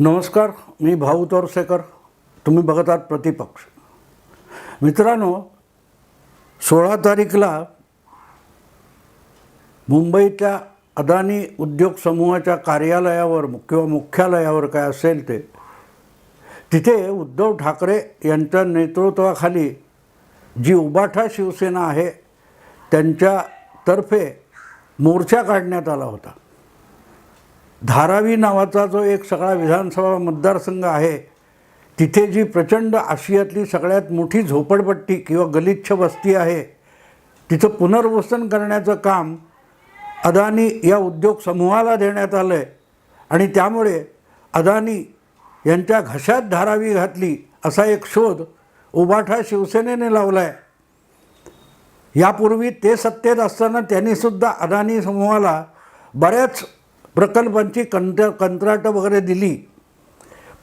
नमस्कार मी भाऊ तोरसेकर तुम्ही बघत आहात प्रतिपक्ष. मित्रांनो सोळा तारीखला मुंबईच्या अदानी उद्योग समूहाच्या कार्यालयावर किंवा मुख्यालयावर काय असेल ते तिथे उद्धव ठाकरे यांच्या नेतृत्वाखाली जी उबाठा शिवसेना आहे त्यांच्यातर्फे मोर्चा काढण्यात आला होता. धारावी नावाचा जो एक सगळा विधानसभा मतदारसंघ आहे तिथे जी प्रचंड आशियातली सगळ्यात मोठी झोपडपट्टी किंवा गलिच्छ वस्ती आहे तिचं पुनर्वसन करण्याचं काम अदानी या उद्योग समूहाला देण्यात आलं आहे आणि त्यामुळे अदानी यांच्या घशात धारावी घातली असा एक शोध उबाठा शिवसेनेने लावला आहे यापूर्वी ते सत्तेत असताना त्यांनीसुद्धा अदानी समूहाला बऱ्याच प्रकल्पांची कंत्र कंत्राटं वगैरे दिली.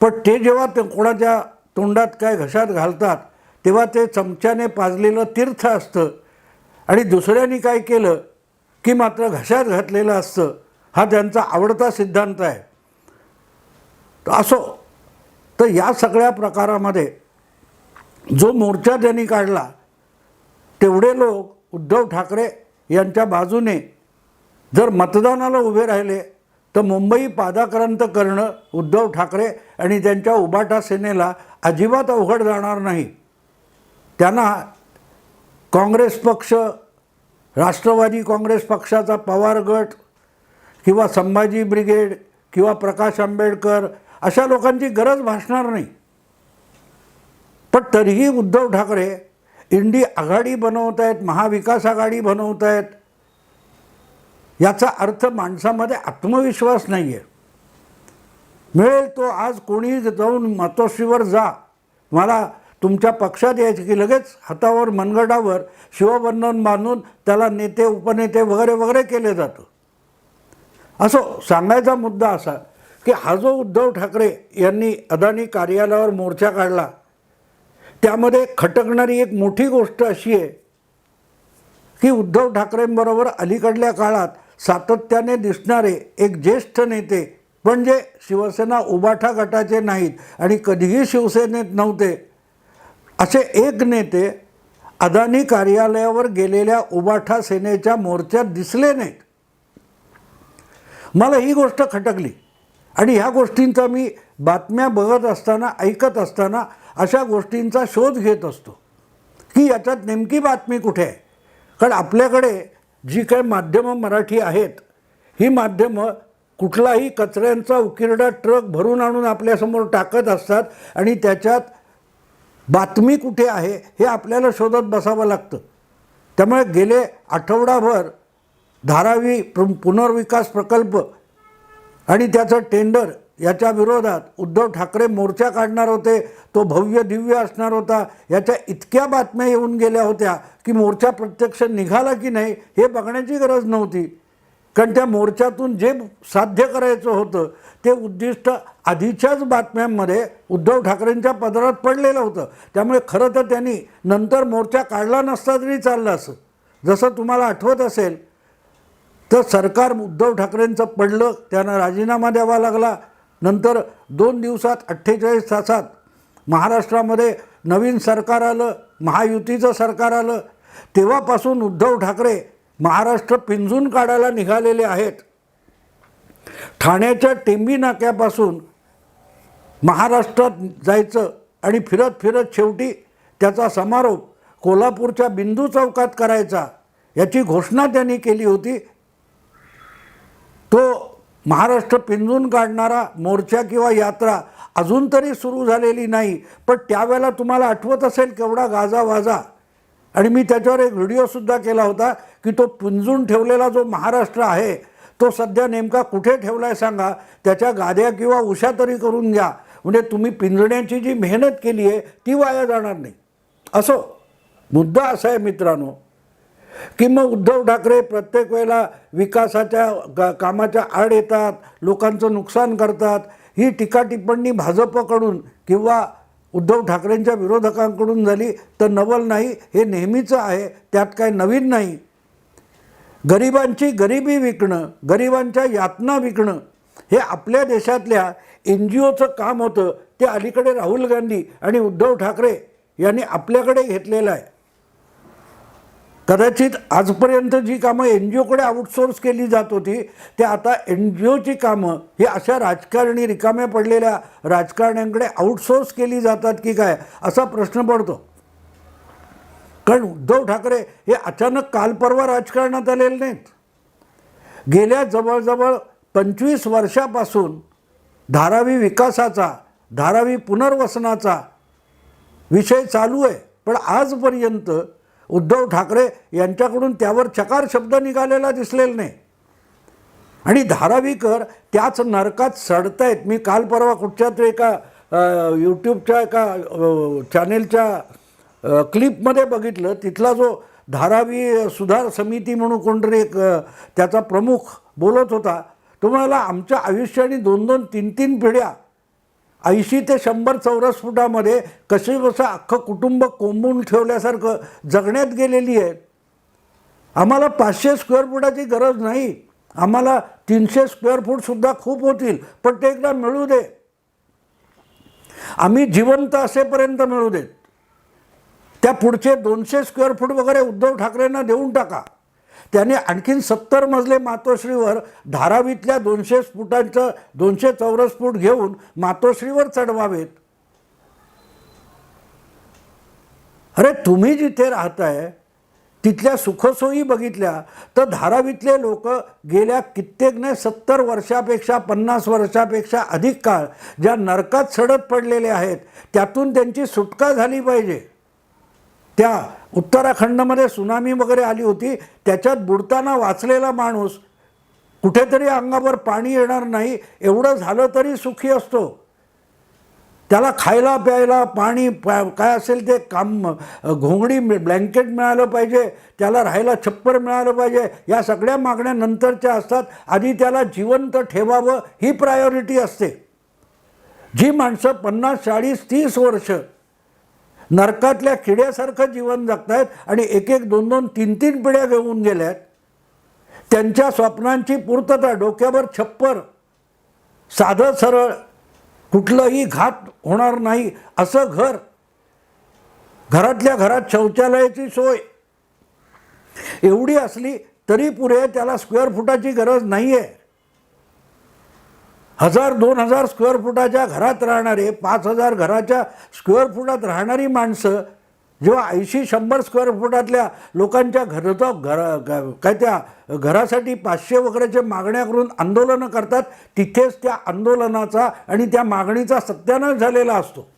पण ते जेव्हा ते कोणाच्या तोंडात काय घशात घालतात तेव्हा ते चमच्याने पाजलेलं तीर्थ असतं. आणि दुसऱ्यांनी काय केलं की मात्र घशात घातलेलं असतं. हा त्यांचा आवडता सिद्धांत आहे. असो. तर या सगळ्या प्रकारामध्ये जो मोर्चा त्यांनी काढला तेवढे लोक उद्धव ठाकरे यांच्या बाजूने जर मतदानाला उभे राहिले तर मुंबई पादाक्रांत करणं उद्धव ठाकरे आणि त्यांच्या उबाटा सेनेला अजिबात अवघड जाणार नाही. त्यांना काँग्रेस पक्ष राष्ट्रवादी काँग्रेस पक्षाचा पवार गट किंवा संभाजी ब्रिगेड किंवा प्रकाश आंबेडकर अशा लोकांची गरज भासणार नाही. पण तरीही उद्धव ठाकरे इंडी आघाडी बनवत आहेत महाविकास आघाडी बनवत आहेत याचा अर्थ माणसामध्ये आत्मविश्वास नाही आहे मिळेल तो आज कोणी जाऊन मातोश्रीवर जा. मला तुमच्या पक्षात यायचं की लगेच हातावर मनगटावर शिवबंधन बांधून त्याला नेते उपनेते वगैरे वगैरे केले जातं. असो सांगायचा मुद्दा असा की हा जो उद्धव ठाकरे यांनी अदानी कार्यालयावर मोर्चा काढला त्यामध्ये खटकणारी एक मोठी गोष्ट अशी आहे की उद्धव ठाकरेंबरोबर अलीकडल्या काळात सातत्याने दिसणारे एक ज्येष्ठ नेते पण जे शिवसेना उबाठा गटाचे नाहीत आणि कधीही शिवसेनेत नव्हते. असे एक नेते अदानी कार्यालयावर गेलेल्या उबाठा सेनेच्या मोर्चात दिसले नाहीत. मला ही गोष्ट खटकली आणि ह्या गोष्टींचा मी बातम्या बघत असताना ऐकत असताना अशा गोष्टींचा शोध घेत असतो. की याच्यात नेमकी बातमी कुठे आहे? कारण आपल्याकडे जी काही माध्यमं मराठी आहेत ही माध्यमं कुठलाही कचऱ्यांचा उकिरडा ट्रक भरून आणून आपल्यासमोर टाकत असतात आणि त्याच्यात बातमी कुठे आहे हे आपल्याला शोधत बसावं लागतं. त्यामुळे गेले आठवडाभर धारावी पुनर्विकास प्रकल्प आणि त्याचं टेंडर याच्या विरोधात उद्धव ठाकरे मोर्चा काढणार होते तो भव्य दिव्य असणार होता याच्या इतक्या बातम्या येऊन गेल्या होत्या की मोर्चा प्रत्यक्ष निघाला की नाही हे बघण्याची गरज नव्हती. कारण त्या मोर्चातून जे साध्य करायचं होतं ते उद्दिष्ट आधीच्याच बातम्यांमध्ये उद्धव ठाकरेंच्या पदरात पडलेलं होतं. त्यामुळे खरं तर त्यांनी नंतर मोर्चा काढला नसता तरी चाललं असं. जसं तुम्हाला आठवत असेल तर सरकार उद्धव ठाकरेंचं पडलं त्यांना राजीनामा द्यावा लागला नंतर दोन दिवसात अठ्ठेचाळीस तासात महाराष्ट्रामध्ये नवीन सरकार आलं महायुतीचं सरकार आलं. तेव्हापासून उद्धव ठाकरे महाराष्ट्र पिंजून काढायला निघालेले आहेत. ठाण्याच्या टेंबी नाक्यापासून महाराष्ट्रात जायचं आणि फिरत फिरत शेवटी त्याचा समारोप कोल्हापूरच्या बिंदू चौकात करायचा याची घोषणा त्यांनी केली होती. तो महाराष्ट्र पिंजून काढणारा मोर्चा किंवा यात्रा अजून तरी सुरू झालेली नाही पण त्यावेळेला तुम्हाला आठवत असेल केवढा गाजा वाजा? आणि मी त्याच्यावर एक व्हिडिओसुद्धा केला होता की तो पिंजून ठेवलेला जो महाराष्ट्र आहे तो सध्या नेमका कुठे ठेवला आहे सांगा? त्याच्या गाद्या किंवा उशा तरी करून घ्या. म्हणजे तुम्ही पिंजण्याची जी मेहनत केली आहे ती वाया जाणार नाही. असो. मुद्दा असा आहे मित्रांनो की मग उद्धव ठाकरे प्रत्येक वेळेला विकासाच्या कामाच्या आड येतात लोकांचं नुकसान करतात ही टीका टिप्पणी भाजपकडून किंवा उद्धव ठाकरेंच्या विरोधकांकडून झाली तर नवल नाही हे नेहमीचं आहे त्यात काय नवीन नाही. गरिबांची गरिबी विकणं गरिबांच्या यातना विकणं हे आपल्या देशातल्या एन जी ओचं काम होतं ते अलीकडे राहुल गांधी आणि उद्धव ठाकरे यांनी आपल्याकडे घेतलेलं आहे. कदाचित आजपर्यंत जी कामं एन जी ओकडे आउटसोर्स केली जात होती ते आता एन जी ओची कामं ही अशा राजकारणी रिकाम्या पडलेल्या राजकारण्यांकडे आउटसोर्स केली जातात की काय असा प्रश्न पडतो. कारण उद्धव ठाकरे हे अचानक काल परवा राजकारणात आलेले नाहीत. गेल्या जवळजवळ पंचवीस वर्षापासून धारावी विकासाचा धारावी पुनर्वसनाचा विषय चालू आहे. पण आजपर्यंत उद्धव ठाकरे यांच्याकडून त्यावर चकार शब्द निघालेला दिसलेला नाही. आणि धारावीकर त्याच नरकात सडतायत. मी काल परवा कुठच्या तरी एका यूट्यूबच्या एका चॅनेलच्या क्लिपमध्ये बघितलं. तिथला जो धारावी सुधार समिती म्हणून कोणतरी एक त्याचा प्रमुख बोलत होता. तो म्हणाला आमच्या आयुष्याने दोन दोन तीन तीन पिढ्या ऐंशी ते शंभर चौरस फुटामध्ये कसे कसं अख्खं कुटुंब कोंबून ठेवल्यासारखं जगण्यात गेलेली आहे. आम्हाला पाचशे स्क्वेअर फुटाची गरज नाही. आम्हाला तीनशे स्क्वेअर फूटसुद्धा खूप होतील पण ते एकदा मिळू दे. आम्ही जिवंत असेपर्यंत मिळू देत. त्या पुढचे दोनशे स्क्वेअर फूट वगैरे उद्धव ठाकरेंना देऊन टाका. त्याने आणखीन सत्तर मजले मातोश्रीवर धारावीतल्या दोनशे फुटांचं दोनशे चौरस फूट घेऊन मातोश्रीवर चढवावेत. अरे तुम्ही जिथे राहताय तिथल्या सुखसोयी बघितल्या तर धारावीतले लोक गेल्या कित्येकने सत्तर वर्षापेक्षा पन्नास वर्षापेक्षा अधिक काळ ज्या नरकात सडत पडलेले आहेत त्यातून त्यांची सुटका झाली पाहिजे. त्या उत्तराखंडमध्ये सुनामी वगैरे आली होती त्याच्यात बुडताना वाचलेला माणूस कुठेतरी अंगावर पाणी येणार नाही एवढं झालं तरी सुखी असतो. त्याला खायला प्यायला पाणी पा काय असेल ते काम घोंगडी ब्लँकेट मिळालं पाहिजे त्याला राहायला छप्पर मिळालं पाहिजे या सगळ्या मागण्या नंतरच्या असतात आधी त्याला जिवंत ठेवावं ही प्रायोरिटी असते. जी माणसं पन्नास चाळीस तीस वर्ष नरकातल्या किड्यासारखं जीवन जगतायत आणि एक एक दोन दोन तीन तीन पिढ्या घेऊन गेल्यात. त्यांच्या स्वप्नांची पूर्तता डोक्यावर छप्पर साधं सरळ कुठलंही घात होणार नाही असं घर घरातल्या घरात शौचालयाची सोय. एवढी असली तरी पुरे त्याला स्क्वेअर फुटाची गरज नाही आहे हजार दोन हजार स्क्वेअर फुटाच्या घरात राहणारे पाच हजार घराच्या स्क्वेअर फुटात राहणारी माणसं जेव्हा ऐंशी शंभर स्क्वेअर फुटातल्या लोकांच्या घरचा घर ग- काय त्या घरासाठी पाचशे वगैरेच्या मागण्या करून आंदोलनं करतात तिथेच त्या आंदोलनाचा आणि त्या मागणीचा सत्यानाश झालेला असतो.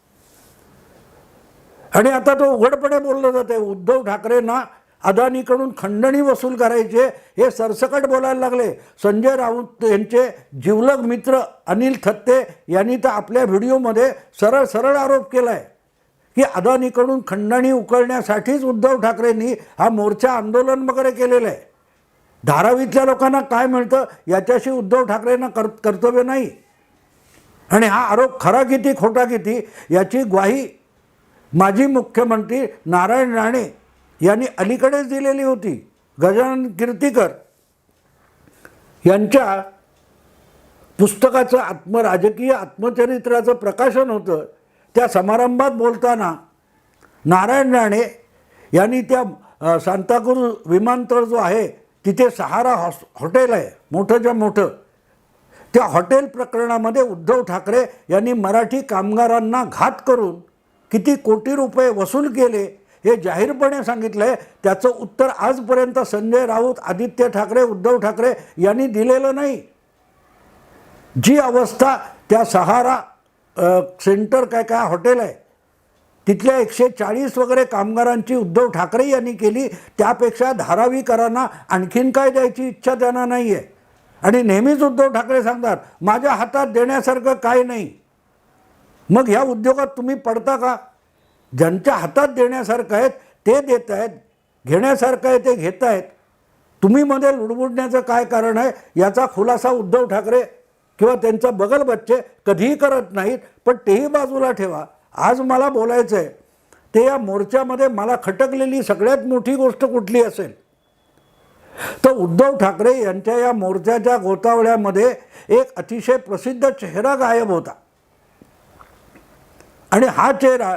आणि आता तो उघडपणे बोललं जाते उद्धव ठाकरेंना अदानीकडून खंडणी वसूल करायचे हे सरसकट बोलायला लागले. संजय राऊत यांचे जिवलग मित्र अनिल थत्ते यांनी तर आपल्या व्हिडिओमध्ये सरळ सरळ आरोप केला आहे की अदानीकडून खंडणी उकळण्यासाठीच उद्धव ठाकरेंनी हा मोर्चा आंदोलन वगैरे केलेलं आहे. धारावीतल्या लोकांना काय मिळतं याच्याशी उद्धव ठाकरेंना कर कर्तव्य नाही. आणि हा आरोप खरा किती खोटा किती याची ग्वाही माजी मुख्यमंत्री नारायण राणे यांनी अलीकडेच दिलेली होती. गजानन कीर्तीकर यांच्या पुस्तकाचं आत्म राजकीय आत्मचरित्राचं प्रकाशन होतं. त्या समारंभात बोलताना नारायण राणे यांनी त्या सांताक्रूज विमानतळ जो आहे तिथे सहारा हॉस हॉटेल आहे मोठंच्या मोठं. त्या हॉटेल प्रकरणामध्ये उद्धव ठाकरे यांनी मराठी कामगारांना घात करून किती कोटी रुपये वसूल केले हे जाहीरपणे सांगितलं आहे त्याचं उत्तर आजपर्यंत संजय राऊत आदित्य ठाकरे उद्धव ठाकरे यांनी दिलेलं नाही. जी अवस्था त्या सहारा सेंटर काय काय हॉटेल आहे तिथल्या एकशे चाळीस वगैरे कामगारांची उद्धव ठाकरे यांनी केली त्यापेक्षा धारावीकरांना आणखीन काय द्यायची इच्छा त्यांना नाही आहे आणि नेहमीच उद्धव ठाकरे सांगतात माझ्या हातात देण्यासारखं काय नाही. मग ह्या उद्योगात तुम्ही पडता का? ज्यांच्या हातात देण्यासारखं आहेत ते देत आहेत घेण्यासारखं आहे ते घेत आहेत. तुम्ही मध्ये लुडबुडण्याचं काय कारण आहे? याचा खुलासा उद्धव ठाकरे किंवा त्यांचा बगल बच्चे कधीही करत नाहीत पण तेही बाजूला ठेवा. आज मला बोलायचं आहे ते या मोर्चामध्ये मला खटकलेली सगळ्यात मोठी गोष्ट कुठली असेल? तर उद्धव ठाकरे यांच्या या मोर्चाच्या गोतावळ्यामध्ये एक अतिशय प्रसिद्ध चेहरा गायब होता. आणि हा चेहरा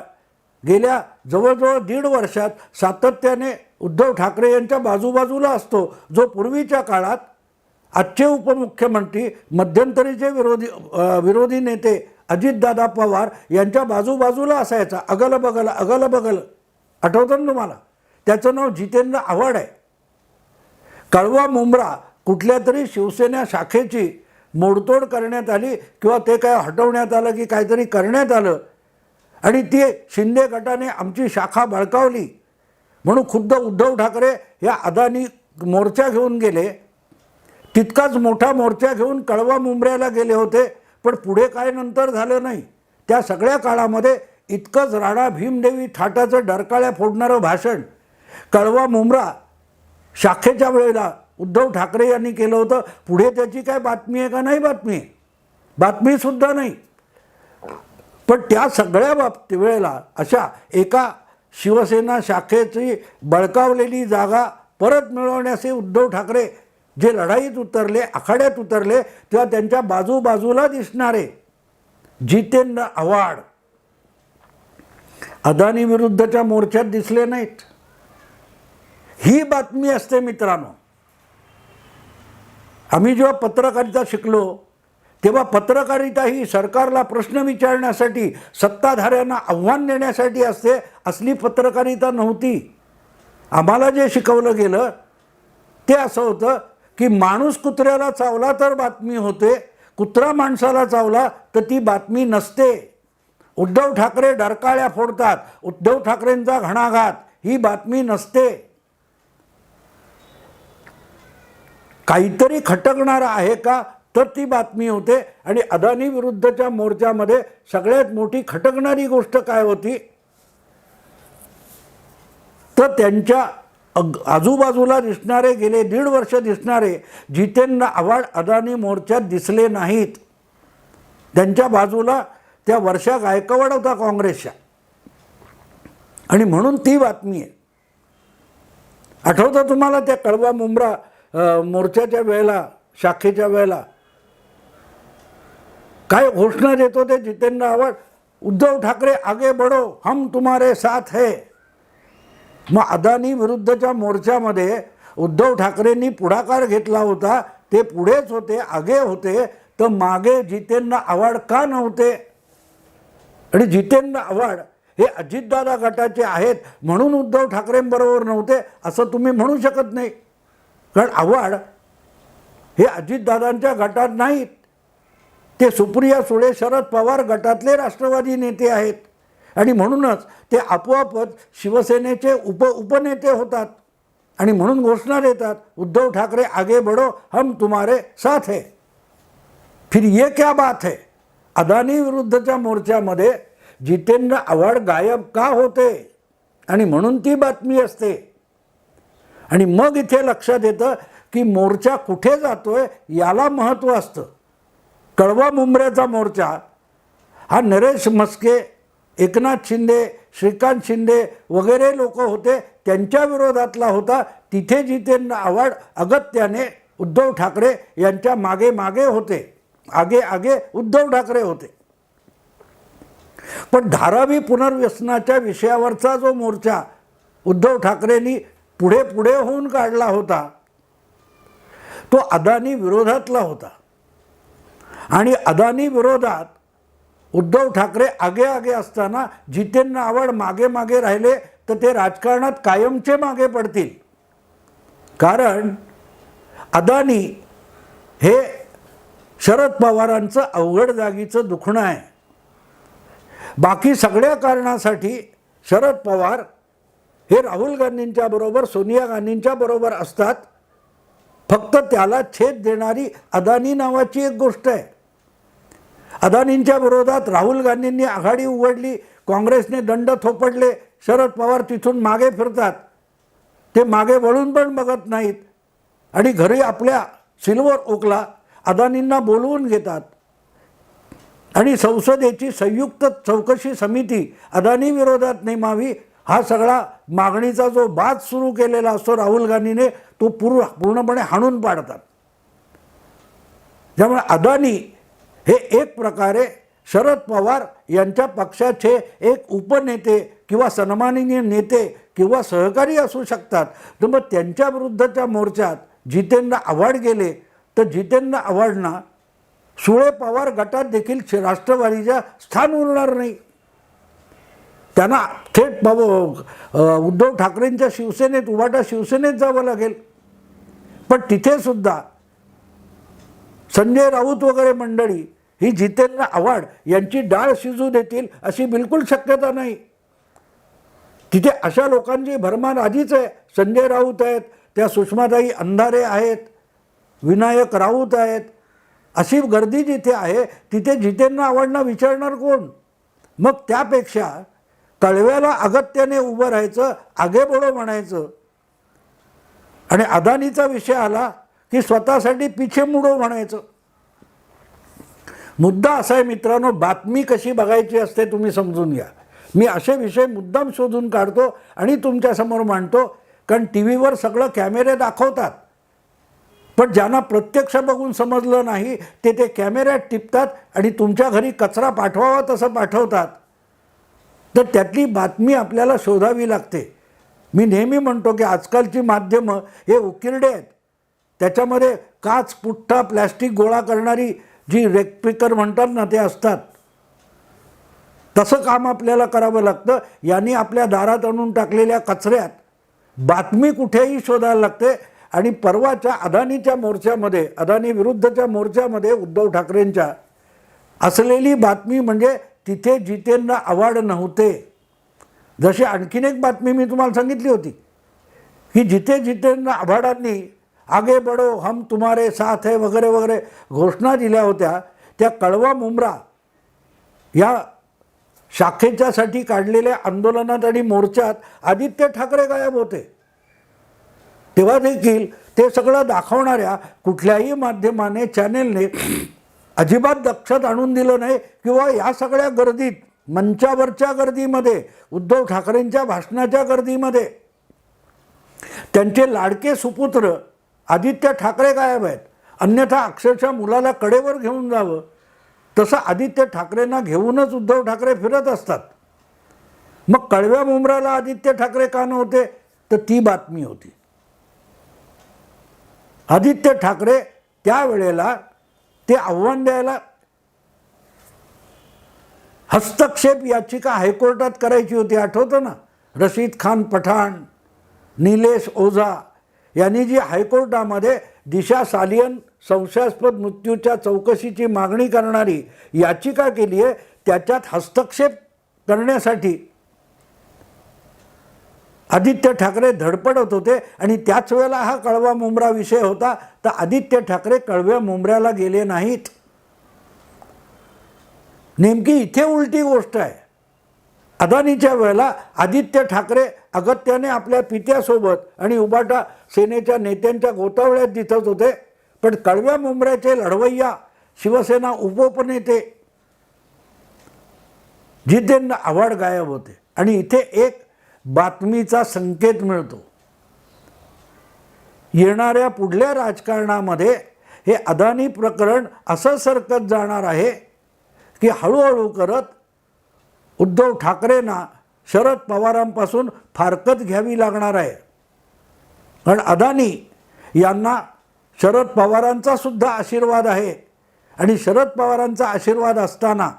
गेल्या जवळजवळ दीड वर्षात सातत्याने उद्धव ठाकरे यांच्या बाजूबाजूला असतो जो पूर्वीच्या काळात आजचे उपमुख्यमंत्री मध्यंतरीचे विरोधी विरोधी नेते अजितदादा पवार यांच्या बाजूबाजूला असायचा. अगलबगल अगलबगल. आठवतं ना तुम्हाला? त्याचं नाव जितेंद्र आव्हाड आहे. कळवा मुंब्रा कुठल्या तरी शिवसेना शाखेची मोडतोड करण्यात आली किंवा ते काय हटवण्यात आलं की काहीतरी करण्यात आलं आणि ती शिंदे गटाने आमची शाखा बळकावली. म्हणून खुद्द उद्धव ठाकरे या अदानी मोर्चा घेऊन गेले. तितकाच मोठा मोर्चा घेऊन कळवा मुंबऱ्याला गेले होते पण पुढे काय नंतर झालं नाही. त्या सगळ्या काळामध्ये इतकंच राणा भीमदेवी थाटाचं डरकाळ्या फोडणारं भाषण. कळवा मुंब्रा शाखेच्या वेळेला उद्धव ठाकरे यांनी केलं होतं. पुढे त्याची काय बातमी आहे का? नाही बातमी आहे. बातमीसुद्धा नाही. पण त्या सगळ्या बाबती वेळेला अशा एका शिवसेना शाखेची बळकावलेली जागा परत मिळवण्याचे उद्धव ठाकरे जे लढाईत उतरले आखाड्यात उतरले तेव्हा त्यांच्या बाजूबाजूला दिसणारे जितेंद्र आव्हाड अदानी विरुद्धच्या मोर्चात दिसले नाहीत. ही बातमी असते मित्रांनो. आम्ही जेव्हा पत्रकारिता शिकलो तेव्हा पत्रकारिता ही सरकारला प्रश्न विचारण्यासाठी सत्ताधाऱ्यांना आव्हान देण्यासाठी असते असली पत्रकारिता नव्हती. आम्हाला जे शिकवलं गेलं ते असं होतं की माणूस कुत्र्याला चावला तर बातमी होते कुत्रा माणसाला चावला तर ती बातमी नसते. उद्धव ठाकरे डरकाळ्या फोडतात उद्धव ठाकरेंचा घणाघात ही बातमी नसते. काहीतरी खटकणारं आहे का? तर ती बातमी होते. आणि अदानी विरुद्धच्या मोर्चामध्ये सगळ्यात मोठी खटकणारी गोष्ट काय होती? तर त्यांच्या अग आजूबाजूला दिसणारे गेले दीड वर्ष दिसणारे जितेंद्र आव्हाड अदानी मोर्चात दिसले नाहीत. त्यांच्या बाजूला त्या वर्षा गायकवाड होता काँग्रेसच्या. आणि म्हणून ती बातमी आहे. आठवतं तुम्हाला त्या कळवा मुंब्रा मोर्चाच्या वेळेला शाखेच्या वेळेला? काय घोषणा देत होते जितेंद्र आव्हाड? उद्धव ठाकरे आगे बढो हम तुम्हारे साथ है. मग अदानी विरुद्धच्या मोर्चामध्ये उद्धव ठाकरेंनी पुढाकार घेतला होता ते पुढेच होते आगे होते तर मागे जितेंद्र आव्हाड का नव्हते? आणि जितेंद्र आव्हाड हे अजितदादा गटाचे आहेत म्हणून उद्धव ठाकरेंबरोबर नव्हते असं तुम्ही म्हणू शकत नाही. कारण आव्हाड हे अजितदादांच्या गटात नाहीत. ते सुप्रिया सुळे शरद पवार गटातले राष्ट्रवादी नेते आहेत. आणि म्हणूनच ते आपोआपच शिवसेनेचे उप उपनेते होतात. आणि म्हणून घोषणा देतात उद्धव ठाकरे आगे बढो हम तुम्हारे साथ है. फिर ये क्या बात है? अदानी विरुद्धच्या मोर्चामध्ये जितेंद्र आव्हाड गायब का होते? आणि म्हणून ती बातमी असते. आणि मग इथे लक्षात येतं की मोर्चा कुठे जातोय याला महत्त्व असतं. कळवा मुंबऱ्याचा मोर्चा. हा नरेश मस्के एकनाथ शिंदे श्रीकांत शिंदे वगैरे लोक होते. त्यांच्या विरोधातला होता. तिथे जिथे आवड अगत्याने उद्धव ठाकरे यांच्या मागे मागे होते. आगे आगे उद्धव ठाकरे होते. पण धारावी पुनर्व्यसनाच्या विषयावरचा जो मोर्चा उद्धव ठाकरेंनी पुढे पुढे होऊन काढला होता तो अदानी विरोधातला होता. आणि अदानी विरोधात उद्धव ठाकरे आगे आगे असताना जितेंद्र आवड मागे मागे राहिले तर ते राजकारणात कायमचे मागे पडतील. कारण अदानी हे शरद पवारांचं अवघड जागीचं दुखणं आहे. बाकी सगळ्या कारणासाठी शरद पवार हे राहुल गांधींच्या बरोबर सोनिया गांधींच्या बरोबर असतात. फक्त त्याला छेद देणारी अदानी नावाची एक गोष्ट आहे. अदानींच्या विरोधात राहुल गांधींनी आघाडी उघडली काँग्रेसने दंड थोपडले शरद पवार तिथून मागे फिरतात. ते मागे वळून पण बघत नाहीत. आणि घरी आपल्या सिल्वर ओकला अदानींना बोलवून घेतात. आणि संसदेची संयुक्त चौकशी समिती अदानी विरोधात नेमावी हा सगळा मागणीचा जो बाद सुरू केलेला असतो राहुल गांधीने तो पूर्ण पूर्णपणे हाणून पाडतात. त्यामुळे अदानी हे एक प्रकारे शरद पवार यांच्या पक्षाचे एक उपनेते किंवा सन्माननीय नेते किंवा सहकारी असू शकतात. तर मग त्यांच्या विरुद्धच्या मोर्चात जितेंद्र आव्हाड गेले तर जितेंद्र आव्हाडना सुळे पवार गटात देखील राष्ट्रवादीच्या स्थान उरणार नाही. त्यांना थेट पव उद्धव ठाकरेंच्या शिवसेनेत उभाटा शिवसेनेत जावं लागेल. पण तिथेसुद्धा संजय राऊत वगैरे मंडळी ही जितेंद्र आव्हाड यांची डाळ शिजू देतील अशी बिलकुल शक्यता नाही. तिथे अशा लोकांची भरमान आधीच आहे. संजय राऊत आहेत त्या सुषमाताई अंधारे आहेत विनायक राऊत आहेत. अशी गर्दी जिथे आहे तिथे जितेंद्र आव्हाडना विचारणार कोण? मग त्यापेक्षा तळव्याला अगत्याने उभं राहायचं आगेबोडं म्हणायचं. आणि अदानीचा विषय आला की स्वतःसाठी पिछे मुडो म्हणायचं मुद्दा असा आहे मित्रांनो बातमी कशी बघायची असते तुम्ही समजून घ्या. मी असे विषय मुद्दाम शोधून काढतो आणि तुमच्यासमोर मांडतो कारण टी व्हीवर सगळं कॅमेरे दाखवतात. पण ज्यांना प्रत्यक्ष बघून समजलं नाही ते ते कॅमेऱ्यात टिपतात आणि तुमच्या घरी कचरा पाठवावा तसं पाठवतात. तर त्यातली बातमी आपल्याला शोधावी लागते. मी नेहमी म्हणतो की आजकालची माध्यमं हे उकिरडे आहेत. त्याच्यामध्ये काच पुठ्ठा प्लॅस्टिक गोळा करणारी जी रेकपिकर म्हणतात ना ते असतात. तसं काम आपल्याला करावं लागतं. यांनी आपल्या दारात आणून टाकलेल्या कचऱ्यात बातमी कुठेही शोधायला लागते. आणि परवाच्या अदानीच्या मोर्चामध्ये अदानी विरुद्धच्या मोर्चामध्ये उद्धव ठाकरेंच्या असलेली बातमी म्हणजे तिथे जितेंद्र आवाड नव्हते. जशी आणखीन एक बातमी मी तुम्हाला सांगितली होती की जिथे जितेंद्र आव्हाडांनी आगे बडो हम तुम्हारे साथ है वगैरे वगैरे घोषणा दिल्या होत्या त्या कळवा मुंब्रा या शाखेच्यासाठी काढलेल्या आंदोलनात आणि मोर्चात आदित्य ठाकरे गायब होते. तेव्हा देखील ते सगळं दाखवणाऱ्या कुठल्याही माध्यमाने चॅनेलने अजिबात दक्षत आणून दिलं नाही किंवा या सगळ्या गर्दीत मंचावरच्या गर्दीमध्ये उद्धव ठाकरेंच्या भाषणाच्या गर्दीमध्ये त्यांचे लाडके सुपुत्र आदित्य ठाकरे गायब आहेत. अन्यथा अक्षरशः मुलाला कडेवर घेऊन जावं. तसं आदित्य ठाकरेंना घेऊनच उद्धव ठाकरे फिरत असतात. मग कळव्या मुंबराला आदित्य ठाकरे का नव्हते? तर ती बातमी होती. आदित्य ठाकरे त्यावेळेला ते आव्हान द्यायला हस्तक्षेप याचिका हायकोर्टात करायची होती. आठवतं ना? रशीद खान पठाण निलेश ओझा यांनी जी हायकोर्टामध्ये दिशा सालियन संशयास्पद मृत्यूच्या चौकशीची मागणी करणारी याचिका केली आहे त्याच्यात हस्तक्षेप करण्यासाठी आदित्य ठाकरे धडपडत होते आणि त्याच वेळेला हा कळवा मुंबरा विषय होता तर आदित्य ठाकरे कळव्या मुंबऱ्याला गेले नाहीत. नेमकी इथे उलटी गोष्ट आहे. अदानीच्या वेळेला आदित्य ठाकरे अगत्याने आपल्या पित्यासोबत आणि उबाटा सेनेच्या नेत्यांच्या गोतावळ्यात दिसत होते. पण कळव्या मुंबऱ्याचे लढवय्या शिवसेना उपनेते जितेंद्र आव्हाड गायब होते. आणि इथे एक बातमीचा संकेत मिळतो. येणाऱ्या पुढल्या राजकारणामध्ये हे अदानी प्रकरण असं सरकत जाणार आहे की हळूहळू करत उद्धव ठाकरेंना शरद पवारांपासून फारकत घ्यावी लागणार आहे. कारण अदानी यांना शरद पवारांचा सुद्धा आशीर्वाद आहे. आणि शरद पवारांचा आशीर्वाद असताना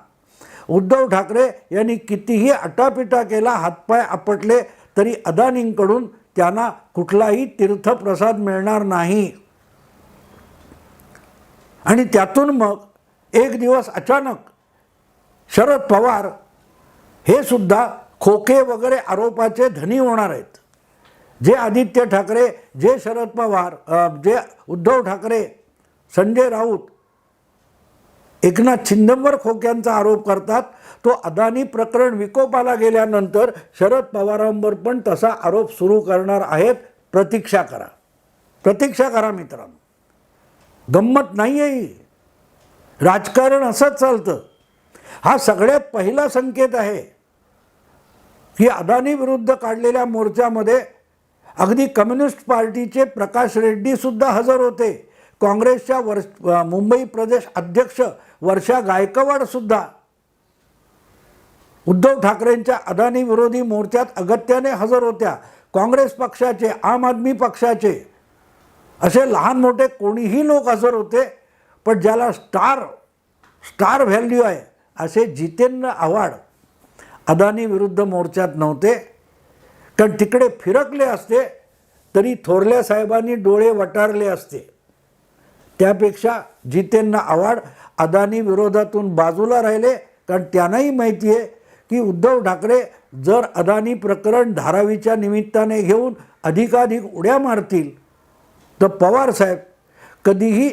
उद्धव ठाकरे यांनी कितीही अटापिटा केला हातपाय आपटले तरी अदानींकडून त्यांना कुठलाही तीर्थप्रसाद मिळणार नाही. आणि त्यातून मग एक दिवस अचानक शरद पवार हे सुद्धा खोके वगैरे आरोपाचे धनी होणार आहेत. जे आदित्य ठाकरे जे शरद पवार जे उद्धव ठाकरे संजय राऊत एकनाथ शिंदेवर खोक्यांचा आरोप करतात तो अदानी प्रकरण विकोपाला गेल्यानंतर शरद पवारांवर पण तसा आरोप सुरू करणार आहेत. प्रतीक्षा करा. प्रतीक्षा करा मित्रांनो. गंमत नाही आहे ही. राजकारण असंच चालतं. हा सगळ्यात पहिला संकेत आहे. की अदानी विरुद्ध काढलेल्या मोर्चामध्ये अगदी कम्युनिस्ट पार्टीचे प्रकाश रेड्डीसुद्धा हजर होते. काँग्रेसच्या वर्ष मुंबई प्रदेश अध्यक्ष वर्षा गायकवाडसुद्धा उद्धव ठाकरेंच्या अदानी विरोधी मोर्चात अगत्याने हजर होत्या. काँग्रेस पक्षाचे आम आदमी पक्षाचे. असे लहान मोठे कोणीही लोक हजर होते पण ज्याला स्टार स्टार व्हॅल्यू आहे असे जितेंद्र आव्हाड अदानी विरुद्ध मोर्चात नव्हते. कारण तिकडे फिरकले असते तरी थोरल्या साहेबांनी डोळे वटारले असते. त्यापेक्षा जितेंना आव्हाड अदानी विरोधातून बाजूला राहिले. कारण त्यांनाही माहिती आहे की उद्धव ठाकरे जर अदानी प्रकरण धारावीच्या निमित्ताने घेऊन अधिकाधिक उड्या मारतील तर पवारसाहेब कधीही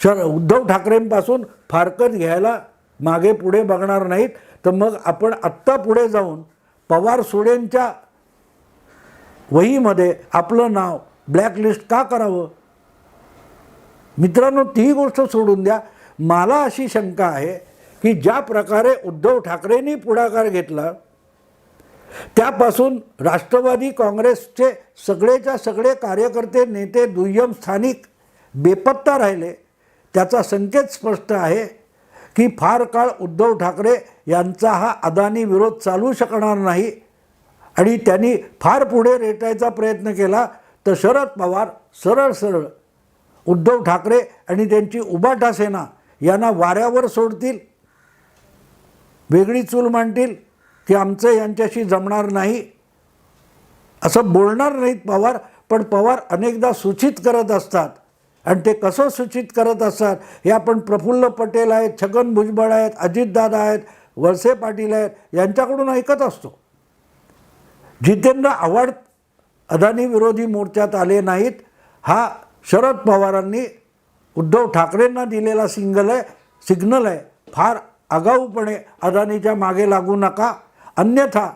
शर उद्धव ठाकरेंपासून फारकत घ्यायला मागे पुढे बघणार नाहीत तर मग आपण आत्ता पुढे जाऊन पवार सुडेंच्या वहीमध्ये आपलं नाव ब्लॅकलिस्ट का करावं? मित्रांनो तीही गोष्ट सोडून द्या. मला अशी शंका आहे की ज्या प्रकारे उद्धव ठाकरेंनी पुढाकार घेतला त्यापासून राष्ट्रवादी काँग्रेसचे सगळेच्या सगळे कार्यकर्ते नेते दुय्यम स्थानिक बेपत्ता राहिले. त्याचा संकेत स्पष्ट आहे. की फार काळ उद्धव ठाकरे यांचा हा अदानी विरोध चालू शकणार नाही. आणि त्यांनी फार पुढे रेटायचा प्रयत्न केला तर शरद पवार सरळ सरळ उद्धव ठाकरे आणि त्यांची उबाटा सेना यांना वाऱ्यावर सोडतील. वेगळी चूल मांडतील की आमचं यांच्याशी जमणार नाही. असं बोलणार नाहीत पवार पण पवार अनेकदा सूचित करत असतात. आणि ते कसं सूचित करत असतात? हे आपण प्रफुल्ल पटेल आहेत छगन भुजबळ आहेत अजितदादा आहेत वळसे पाटील आहेत यांच्याकडून ऐकत असतो. जितेंद्र आव्हाड अदानी विरोधी मोर्चात आले नाहीत. हा शरद पवारांनी उद्धव ठाकरेंना दिलेला सिंगल आहे सिग्नल आहे. फार आगाऊपणे अदानीच्या मागे लागू नका. अन्यथा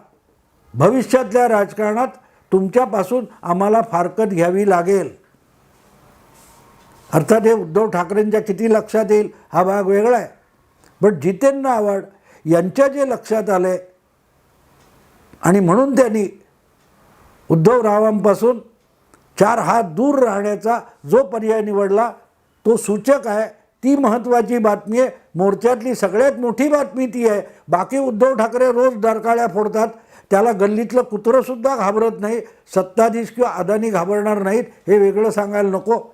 भविष्यातल्या राजकारणात तुमच्यापासून आम्हाला फारकत घ्यावी लागेल. अर्थात हे उद्धव ठाकरेंच्या किती लक्षात येईल? हा भाग वेगळा आहे. पण जितेंद्र आव्हाड यांच्या जे लक्षात आले आणि म्हणून त्यांनी उद्धवरावांपासून चार हात दूर राहण्याचा जो पर्याय निवडला तो सूचक आहे. ती महत्त्वाची बातमी आहे. मोर्चातली सगळ्यात मोठी बातमी ती आहे. बाकी उद्धव ठाकरे रोज डरकाळ्या फोडतात. त्याला गल्लीतलं कुत्रंसुद्धा घाबरत नाही सत्ताधीश किंवा अदानी घाबरणार नाहीत. हे वेगळं सांगायला नको.